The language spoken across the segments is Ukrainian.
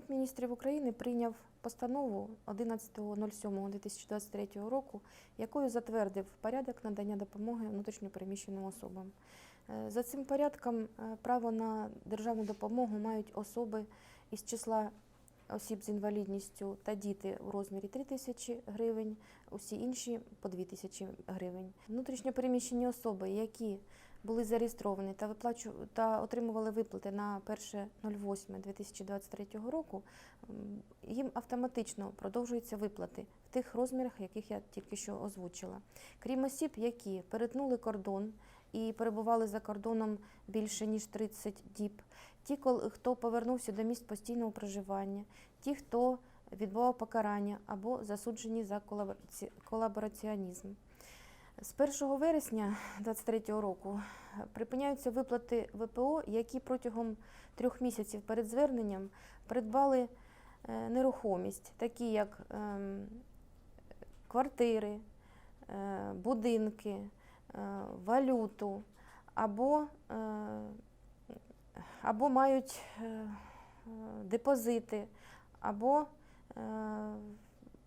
Кабінет міністрів України прийняв постанову 11.07.2023 року, якою затвердив порядок надання допомоги внутрішньопереміщеним особам. Е, За цим порядком е, право на державну допомогу мають особи із числа осіб з інвалідністю та діти у розмірі 3 тисячі гривень, усі інші по 2 тисячі гривень. Внутрішньопереміщені особи, які були зареєстровані та виплачу та отримували виплати на 1.08.2023 року, їм автоматично продовжуються виплати в тих розмірах, яких я тільки що озвучила. Крім осіб, які перетнули кордон і перебували за кордоном більше ніж 30 діб, ті, хто повернувся до місць постійного проживання, ті, хто відбував покарання або засуджені за колабораці- колабораціонізм. З 1 вересня 2023 року припиняються виплати ВПО, які протягом трьох місяців перед зверненням придбали е, нерухомість, такі як ем, квартири, е, будинки, е, валюту, або, е, або мають е, е, депозити, або е,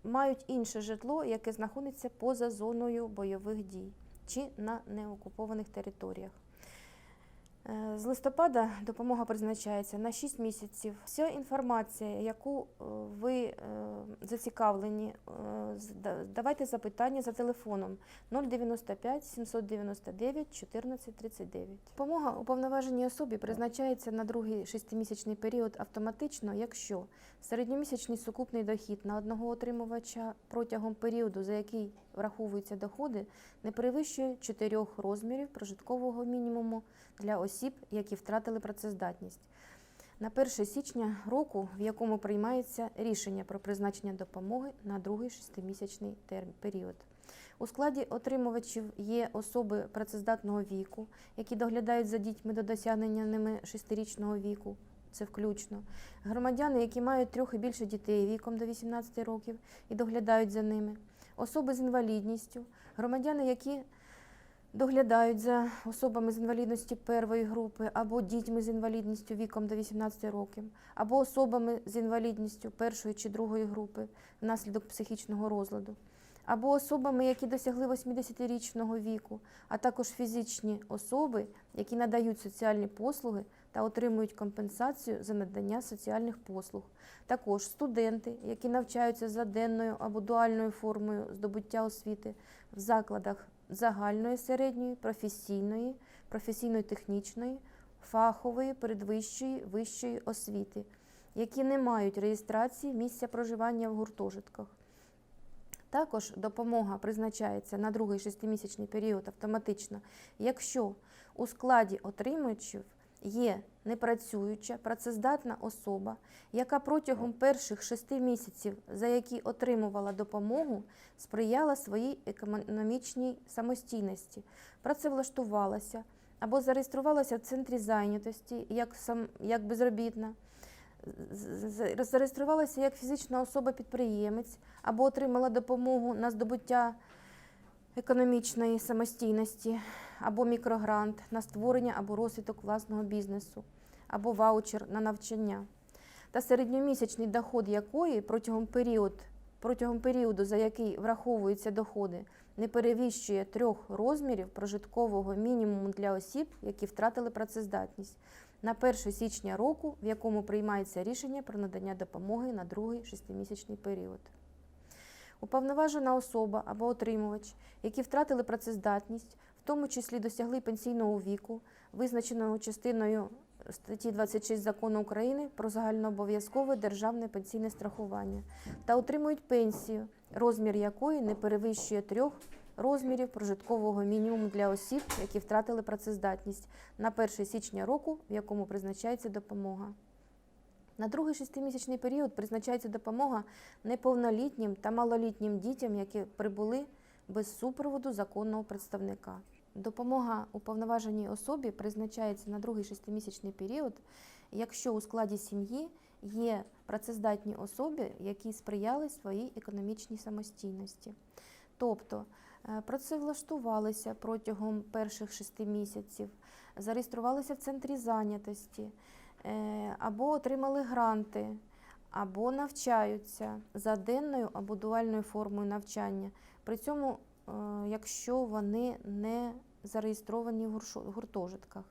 мають інше житло, яке знаходиться поза зоною бойових дій чи на неокупованих територіях. Е, З листопада допомога призначається на 6 місяців. Вся інформація, яку е, ви е, зацікавлені, давайте запитання за телефоном 095 799 14 39. Допомога уповноваженій особі призначається на другий шестимісячний період автоматично, якщо середньомісячний сукупний дохід на одного отримувача протягом періоду, за який враховуються доходи, не перевищує чотирьох розмірів прожиткового мінімуму для осіб, які втратили працездатність. На 1 січня року, в якому приймається рішення про призначення допомоги на другий шестимісячний період. У складі отримувачів є особи працездатного віку, які доглядають за дітьми до досягнення ними шестирічного віку, це включно. Громадяни, які мають трьох і більше дітей віком до 18 років і доглядають за ними. Особи з інвалідністю, громадяни, які доглядають за особами з інвалідності першої групи або дітьми з інвалідністю віком до 18 років, або особами з інвалідністю першої чи другої групи внаслідок психічного розладу, або особами, які досягли 80-річного віку, а також фізичні особи, які надають соціальні послуги та отримують компенсацію за надання соціальних послуг. Також студенти, які навчаються за денною або дуальною формою здобуття освіти в закладах загальної середньої, професійної, професійно-технічної, фахової, передвищої, вищої освіти, які не мають реєстрації місця проживання в гуртожитках. Також допомога призначається на другий шестимісячний період автоматично, якщо у складі отримувачів є непрацююча, працездатна особа, яка протягом перших шести місяців, за які отримувала допомогу, сприяла своїй економічній самостійності, працевлаштувалася або зареєструвалася в центрі зайнятості як, сам, як безробітна, зареєструвалася як фізична особа-підприємець або отримала допомогу на здобуття економічної самостійності, або мікрогрант на створення або розвиток власного бізнесу, або ваучер на навчання, та середньомісячний доход якої протягом період, протягом періоду, за який враховуються доходи, не перевищує трьох розмірів прожиткового мінімуму для осіб, які втратили працездатність, на 1 січня року, в якому приймається рішення про надання допомоги на другий шестимісячний період. Уповноважена особа або отримувач, які втратили працездатність, тому числі досягли пенсійного віку, визначеного частиною статті 26 закону України про загальнообов'язкове державне пенсійне страхування, та отримують пенсію, розмір якої не перевищує трьох розмірів прожиткового мінімуму для осіб, які втратили працездатність на 1 січня року, в якому призначається допомога. На другий шестимісячний період призначається допомога неповнолітнім та малолітнім дітям, які прибули без супроводу законного представника. Допомога уповноваженій особі призначається на другий шестимісячний період, якщо у складі сім'ї є працездатні особи, які сприяли своїй економічній самостійності. Тобто е, працевлаштувалися протягом перших шести місяців, зареєструвалися в центрі зайнятості е, або отримали гранти, або навчаються за денною або дуальною формою навчання. При цьому, е, якщо вони не зареєстровані в гуртожитках.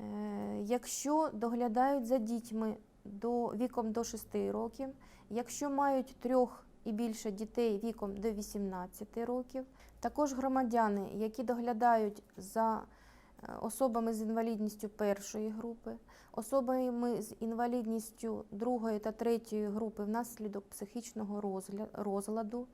Е, Якщо доглядають за дітьми до, віком до 6 років, якщо мають трьох і більше дітей віком до 18 років, також громадяни, які доглядають за е, особами з інвалідністю першої групи, особами з інвалідністю другої та третьої групи внаслідок психічного розгля- розладу,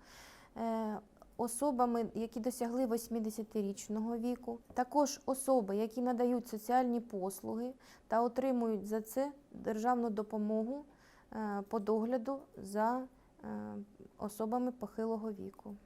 особами, які досягли 80-річного віку, також особи, які надають соціальні послуги та отримують за це державну допомогу е, по догляду за е, особами похилого віку.